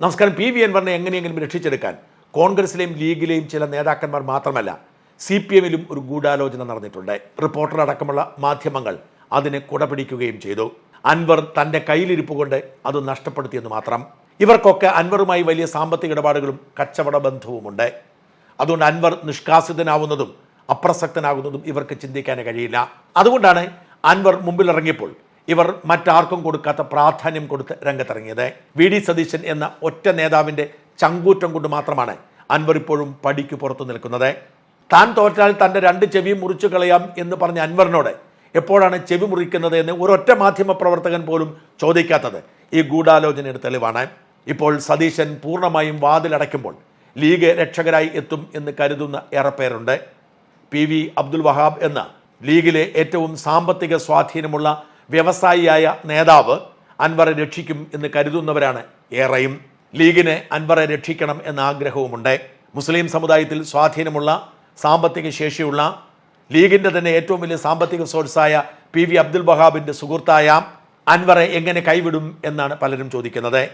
നമസ്കാരം. P V അൻവറിനെ എങ്ങനെയെങ്കിലും രക്ഷിച്ചെടുക്കാൻ കോൺഗ്രസിലെയും ലീഗിലെയും ചില നേതാക്കന്മാർ മാത്രമല്ല സി പി എമ്മിലും ഒരു ഗൂഢാലോചന നടന്നിട്ടുണ്ട്. റിപ്പോർട്ടർ അടക്കമുള്ള മാധ്യമങ്ങൾ അതിനെ കുടപിടിക്കുകയും ചെയ്തു. അൻവർ തന്റെ കയ്യിലിരിപ്പ് കൊണ്ട് അത് നഷ്ടപ്പെടുത്തിയെന്ന് മാത്രം. ഇവർക്കൊക്കെ അൻവറുമായി വലിയ സാമ്പത്തിക ഇടപാടുകളും കച്ചവട ബന്ധവുമുണ്ട്. അതുകൊണ്ട് അൻവർ നിഷ്കാസിതനാവുന്നതും അപ്രസക്തനാകുന്നതും ഇവർക്ക് ചിന്തിക്കാൻ കഴിയില്ല. അതുകൊണ്ടാണ് അൻവർ മുമ്പിലിറങ്ങിയപ്പോൾ ഇവർ മറ്റാർക്കും കൊടുക്കാത്ത പ്രാധാന്യം കൊടുത്ത് രംഗത്തിറങ്ങിയത്. വി. ഡി. സതീശൻ എന്ന ഒറ്റ നേതാവിന്റെ ചങ്കൂറ്റം കൊണ്ട് മാത്രമാണ് അൻവർ ഇപ്പോഴും പടിക്ക് പുറത്തു നിൽക്കുന്നത്. താൻ തോറ്റാൽ തന്റെ രണ്ട് ചെവി മുറിച്ചു കളയാം എന്ന് പറഞ്ഞ അൻവറിനോട് എപ്പോഴാണ് ചെവി മുറിക്കുന്നത് എന്ന് ഒരൊറ്റ മാധ്യമ പ്രവർത്തകൻ പോലും ചോദിക്കാത്തത്. ഈ ഗൂഢാലോചനയുടെ തെളിവാണ്. ഇപ്പോൾ സതീശൻ പൂർണമായും വാതിലടയ്ക്കുമ്പോൾ ലീഗ് രക്ഷകരായി എത്തും എന്ന് കരുതുന്ന ഏറെ പേരുണ്ട് പി. വി. അബ്ദുൽ വഹാബ് എന്ന ലീഗിലെ ഏറ്റവും സാമ്പത്തിക സ്വാധീനമുള്ള വ്യവസായിയായ നേതാവ് അൻവറെ രക്ഷിക്കും എന്ന് കരുതുന്നവരാണ് ഏറെയും. ലീഗിനെ അൻവറെ രക്ഷിക്കണം എന്ന ആഗ്രഹവുമുണ്ട്. മുസ്ലിം സമുദായത്തിൽ സ്വാധീനമുള്ള സാമ്പത്തിക ശേഷിയുള്ള ലീഗിന്റെ തന്നെ ഏറ്റവും വലിയ സാമ്പത്തിക സോഴ്സായ പി വി അബ്ദുൽ ബഹാബിന്റെ സുഹൃത്തായ അൻവറെ എങ്ങനെ കൈവിടും എന്നാണ് പലരും ചോദിക്കുന്നത്.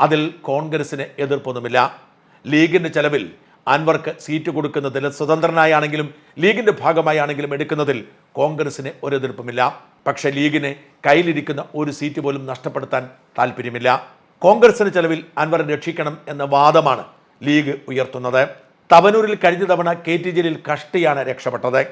അതിൽ കോൺഗ്രസിന് എതിർപ്പൊന്നുമില്ല. ലീഗിന്റെ ചെലവിൽ അൻവർക്ക് സീറ്റ് കൊടുക്കുന്നതിൽ സ്വതന്ത്രനായാണെങ്കിലും ലീഗിന്റെ ഭാഗമായാണെങ്കിലും എടുക്കുന്നതിൽ കോൺഗ്രസിന് ഒരു എതിർപ്പുമില്ല പക്ഷെ ലീഗിന് കയ്യിലിരിക്കുന്ന ഒരു സീറ്റ് പോലും നഷ്ടപ്പെടുത്താൻ താല്പര്യമില്ല. കോൺഗ്രസിന് ചെലവിൽ അൻവറെ രക്ഷിക്കണം എന്ന വാദമാണ് ലീഗ് ഉയർത്തുന്നത്. തവനൂരിൽ കഴിഞ്ഞ തവണ കെ ടി ജലീൽ കഷ്ടിയാണ് രക്ഷപ്പെട്ടത്.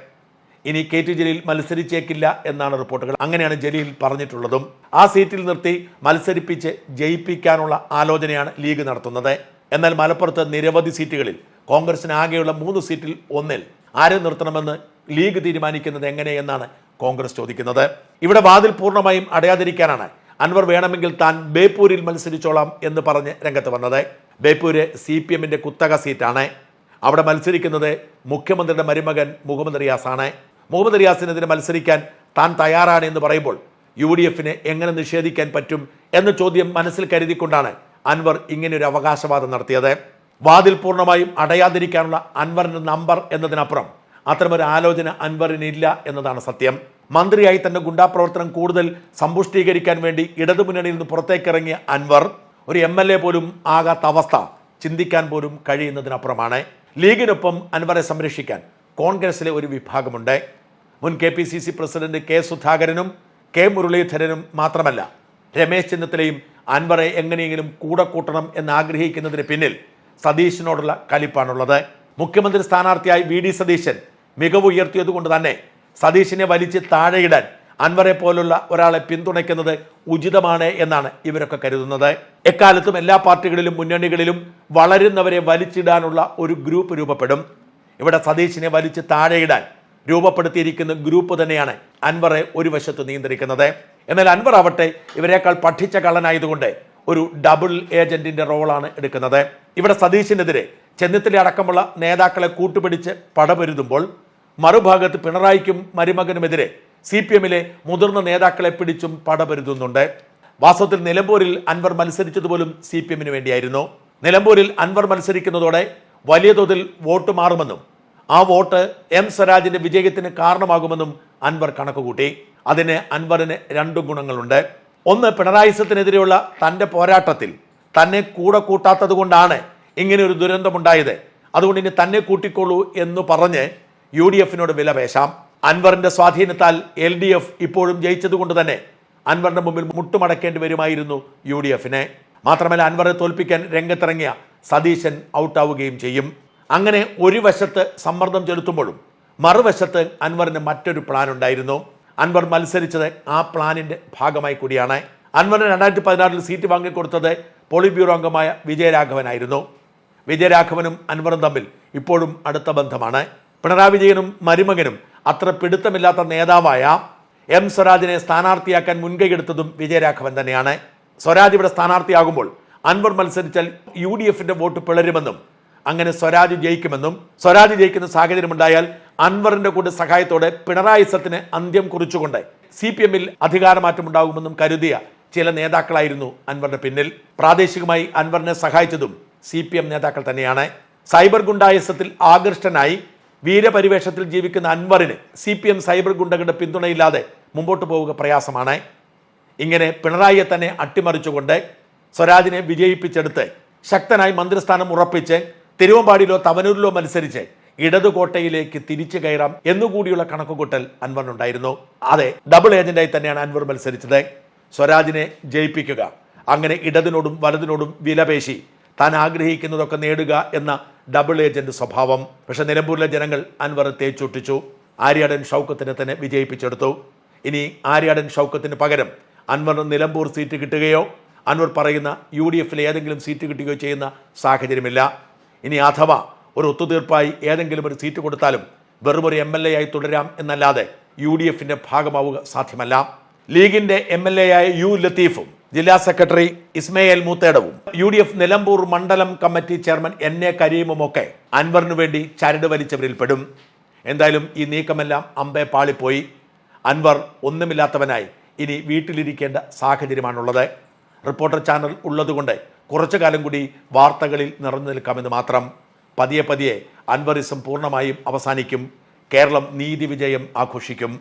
ഇനി കെ ടി ജലീൽ മത്സരിച്ചേക്കില്ല എന്നാണ് റിപ്പോർട്ടുകൾ. അങ്ങനെയാണ് ജലീൽ പറഞ്ഞിട്ടുള്ളതും. ആ സീറ്റിൽ നിർത്തി മത്സരിപ്പിച്ച് ജയിപ്പിക്കാനുള്ള ആലോചനയാണ് ലീഗ് നടത്തുന്നത്. എന്നാൽ മലപ്പുറത്ത് നിരവധി സീറ്റുകളിൽ കോൺഗ്രസിന് ആകെയുള്ള മൂന്ന് സീറ്റിൽ ഒന്നിൽ ആരെ നിർത്തണമെന്ന് ലീഗ് തീരുമാനിക്കുന്നത് എങ്ങനെയെന്നാണ് കോൺഗ്രസ് ചോദിക്കുന്നത്. ഇവിടെ വാതിൽ പൂർണമായും അടയാതിരിക്കാനാണ്. അൻവർ വേണമെങ്കിൽ താൻ ബേപ്പൂരിൽ മത്സരിച്ചോളാം എന്ന് പറഞ്ഞ് രംഗത്ത് വന്നത്. ബേപ്പൂര് സി പി എമ്മിന്റെ കുത്തക സീറ്റാണ്. അവിടെ മത്സരിക്കുന്നത് മുഖ്യമന്ത്രിയുടെ മരുമകൻ മുഹമ്മദ് റിയാസാണ്. മുഹമ്മദ് റിയാസിനെതിരെ മത്സരിക്കാൻ താൻ തയ്യാറാണ് എന്ന് പറയുമ്പോൾ യു ഡി എഫിന് എങ്ങനെ നിഷേധിക്കാൻ പറ്റും എന്ന ചോദ്യം മനസ്സിൽ കരുതിക്കൊണ്ടാണ് അൻവർ ഇങ്ങനെ ഒരു അവകാശവാദം നടത്തിയത്. വാതിൽ പൂർണമായും അടയാതിരിക്കാനുള്ള അൻവറിന്റെ നമ്പർ എന്നതിനപ്പുറം അത്തരമൊരു ആലോചന അൻവറിനില്ല എന്നതാണ് സത്യം. മന്ത്രിയായി തന്റെ ഗുണ്ടാപ്രവർത്തനം കൂടുതൽ സമ്പുഷ്ടീകരിക്കാൻ വേണ്ടി ഇടതുമുന്നണിയിൽ നിന്ന് പുറത്തേക്കിറങ്ങിയ അൻവർ ഒരു എം എൽ എ പോലും ആകാത്ത അവസ്ഥ ചിന്തിക്കാൻ പോലും കഴിയുന്നതിനപ്പുറമാണ്. ലീഗിനൊപ്പം അൻവറെ സംരക്ഷിക്കാൻ കോൺഗ്രസിലെ ഒരു വിഭാഗമുണ്ട്. മുൻ K P C C president K സുധാകരനും കെ മുരളീധരനും മാത്രമല്ല രമേശ് ചെന്നിത്തലയും അൻവറെ എങ്ങനെയെങ്കിലും കൂടെ കൂട്ടണം എന്നാഗ്രഹിക്കുന്നതിന് പിന്നിൽ സതീശനോടുള്ള കലിപ്പാണുള്ളത്. മുഖ്യമന്ത്രി സ്ഥാനാർത്ഥിയായി വി ഡി സതീശൻ മികവ് ഉയർത്തിയതുകൊണ്ട് തന്നെ സതീശിനെ വലിച്ച് താഴെയിടാൻ അൻവറെ പോലുള്ള ഒരാളെ പിന്തുണയ്ക്കുന്നത് ഉചിതമാണ് എന്നാണ് ഇവരൊക്കെ കരുതുന്നത്. എക്കാലത്തും എല്ലാ പാർട്ടികളിലും മുന്നണികളിലും വളരുന്നവരെ വലിച്ചിടാനുള്ള ഒരു ഗ്രൂപ്പ് രൂപപ്പെടും. ഇവിടെ സതീശിനെ വലിച്ച് താഴെയിടാൻ രൂപപ്പെടുത്തിയിരിക്കുന്ന ഗ്രൂപ്പ് തന്നെയാണ് അൻവറെ ഒരു വശത്ത് നിയന്ത്രിക്കുന്നത്. എന്നാൽ അൻവർ ആവട്ടെ ഇവരെക്കാൾ പഠിച്ച കള്ളനായതുകൊണ്ട് ഒരു ഡബിൾ ഏജന്റിന്റെ റോളാണ് എടുക്കുന്നത്. ഇവിടെ സതീശിനെതിരെ ചെന്നിത്തല അടക്കമുള്ള നേതാക്കളെ കൂട്ടുപിടിച്ച് പടപൊരുതുമ്പോൾ മറുഭാഗത്ത് പിണറായിക്കും മരുമകനുമെതിരെ സി പി എമ്മിലെ മുതിർന്ന നേതാക്കളെ പിടിച്ചും പടപൊരുതുന്നുണ്ട്. വാസ്തവത്തിൽ നിലമ്പൂരിൽ അൻവർ മത്സരിച്ചതുപോലും സി പി എമ്മിന് വേണ്ടിയായിരുന്നു. നിലമ്പൂരിൽ അൻവർ മത്സരിക്കുന്നതോടെ വലിയ തോതിൽ വോട്ട് മാറുമെന്നും ആ വോട്ട് എം സ്വരാജിന്റെ വിജയത്തിന് കാരണമാകുമെന്നും അൻവർ കണക്കുകൂട്ടി. അതിന് അൻവറിന് രണ്ടു ഗുണങ്ങളുണ്ട്. ഒന്ന് പിണറായിസത്തിനെതിരെയുള്ള തന്റെ പോരാട്ടത്തിൽ തന്നെ കൂടെ കൂട്ടാത്തത് കൊണ്ടാണ് ഇങ്ങനെ ഒരു ദുരന്തമുണ്ടായത്. അതുകൊണ്ട് ഇനി തന്നെ കൂട്ടിക്കൊള്ളൂ എന്ന് പറഞ്ഞ് യു ഡി എഫിനോട് വിലപേശാം അൻവറിന്റെ സ്വാധീനത്താൽ എൽ ഡി എഫ് ഇപ്പോഴും ജയിച്ചതുകൊണ്ട് തന്നെ അൻവറിന്റെ മുമ്പിൽ മുട്ടുമടക്കേണ്ടി വരുമായിരുന്നു യു ഡി എഫിനെ മാത്രമല്ല അൻവറെ തോൽപ്പിക്കാൻ രംഗത്തിറങ്ങിയ സതീശൻ ഔട്ടാവുകയും ചെയ്യും. അങ്ങനെ ഒരു വശത്ത് സമ്മർദ്ദം ചെലുത്തുമ്പോഴും മറുവശത്ത് അൻവറിന് മറ്റൊരു പ്ലാൻ ഉണ്ടായിരുന്നു അൻവർ മത്സരിച്ചത് ആ പ്ലാനിന്റെ ഭാഗമായി കൂടിയാണ്. അൻവറിന് രണ്ടായിരത്തി പതിനാറിൽ സീറ്റ് വാങ്ങിക്കൊടുത്തത് പോളിറ്റ് ബ്യൂറോ അംഗമായ വിജയരാഘവനായിരുന്നു. വിജയരാഘവനും അൻവറും തമ്മിൽ ഇപ്പോഴും അടുത്ത ബന്ധമാണ്. പിണറായി വിജയനും മരുമകനും അത്ര പിടുത്തമില്ലാത്ത നേതാവായ എം സ്വരാജിനെ സ്ഥാനാർത്ഥിയാക്കാൻ മുൻകൈയെടുത്തതും വിജയരാഘവൻ തന്നെയാണ്. സ്വരാജ് ഇവിടെ സ്ഥാനാർത്ഥിയാകുമ്പോൾ അൻവർ മത്സരിച്ചാൽ യു ഡി എഫിന്റെ വോട്ട് പിളരുമെന്നും അങ്ങനെ സ്വരാജ് ജയിക്കുമെന്നും സ്വരാജ് ജയിക്കുന്ന സാഹചര്യമുണ്ടായാൽ അൻവറിന്റെ കൂടെ സഹായത്തോടെ പിണറായി സത്തിന് അന്ത്യം കുറിച്ചുകൊണ്ട് സി പി എമ്മിൽ അധികാരമാറ്റം ഉണ്ടാകുമെന്നും കരുതിയ ചില നേതാക്കളായിരുന്നു അൻവറിന്റെ പിന്നിൽ. പ്രാദേശികമായി അൻവറിനെ സഹായിച്ചതും സി പി എം നേതാക്കൾ തന്നെയാണ്. സൈബർ ഗുണ്ടായസത്തിൽ ആകൃഷ്ടനായി വീരപരിവേഷത്തിൽ ജീവിക്കുന്ന അൻവറിന് സി പി എം സൈബർ ഗുണ്ടകളുടെ പിന്തുണയില്ലാതെ മുമ്പോട്ട് പോവുക പ്രയാസമാണ്. ഇങ്ങനെ പിണറായിയെ തന്നെ അട്ടിമറിച്ചുകൊണ്ട് സ്വരാജിനെ വിജയിപ്പിച്ചെടുത്ത് ശക്തനായി മന്ത്രിസ്ഥാനം ഉറപ്പിച്ച് തിരുവമ്പാടിയിലോ തവനൂരിലോ മത്സരിച്ച് ഇടതുകോട്ടയിലേക്ക് തിരിച്ചു കയറാം എന്നുകൂടിയുള്ള കണക്കുകൂട്ടൽ അൻവറിനുണ്ടായിരുന്നു. അതെ ഡബിൾ ഏജന്റായി തന്നെയാണ് അൻവർ മത്സരിച്ചത്. സ്വരാജിനെ ജയിപ്പിക്കുക. അങ്ങനെ ഇടതിനോടും വലതിനോടും വിലപേശി താൻ ആഗ്രഹിക്കുന്നതൊക്കെ നേടുക എന്ന ഡബിൾ ഏജന്റ് സ്വഭാവം. പക്ഷേ നിലമ്പൂരിലെ ജനങ്ങൾ അൻവർ തേച്ചൊട്ടിച്ചു. ആര്യാടൻ ഷൗക്കത്തിനെ തന്നെ വിജയിപ്പിച്ചെടുത്തു. ഇനി ആര്യാടൻ ഷൗക്കത്തിന് പകരം അൻവറിന് നിലമ്പൂർ സീറ്റ് കിട്ടുകയോ? അൻവർ പറയുന്ന യു ഡി എഫിൽ ഏതെങ്കിലും സീറ്റ് കിട്ടുകയോ ചെയ്യുന്ന സാഹചര്യമില്ല. ഇനി അഥവാ ഒരു ഒത്തുതീർപ്പായി ഏതെങ്കിലും ഒരു സീറ്റ് കൊടുത്താലും വെറും ഒരു എം എൽ എ ആയി തുടരാം എന്നല്ലാതെ യു ഡി എഫിന്റെ ഭാഗമാവുക സാധ്യമല്ല. ലീഗിന്റെ എം എൽ എ ആയ യു ലത്തീഫും ജില്ലാ സെക്രട്ടറി ഇസ്മയിൽ മൂത്തേടവും. യു ഡി എഫ് നിലമ്പൂർ മണ്ഡലം കമ്മിറ്റി ചെയർമാൻ എൻ എ കരീമും ഒക്കെ അൻവറിനു വേണ്ടി ചരട് വലിച്ചവരിൽ പെടും എന്തായാലും ഈ നീക്കമെല്ലാം അമ്പെ പാളിപ്പോയി. അൻവർ ഒന്നുമില്ലാത്തവനായി ഇനി വീട്ടിലിരിക്കേണ്ട സാഹചര്യമാണുള്ളത്. റിപ്പോർട്ടർ ചാനൽ ഉള്ളതുകൊണ്ട് കുറച്ചു കാലം കൂടി വാർത്തകളിൽ നിറഞ്ഞു നിൽക്കാമെന്ന് മാത്രം. പതിയെ പതിയെ അൻവറിസം പൂർണമായും അവസാനിക്കും. കേരളം നീതി വിജയം ആഘോഷിക്കും.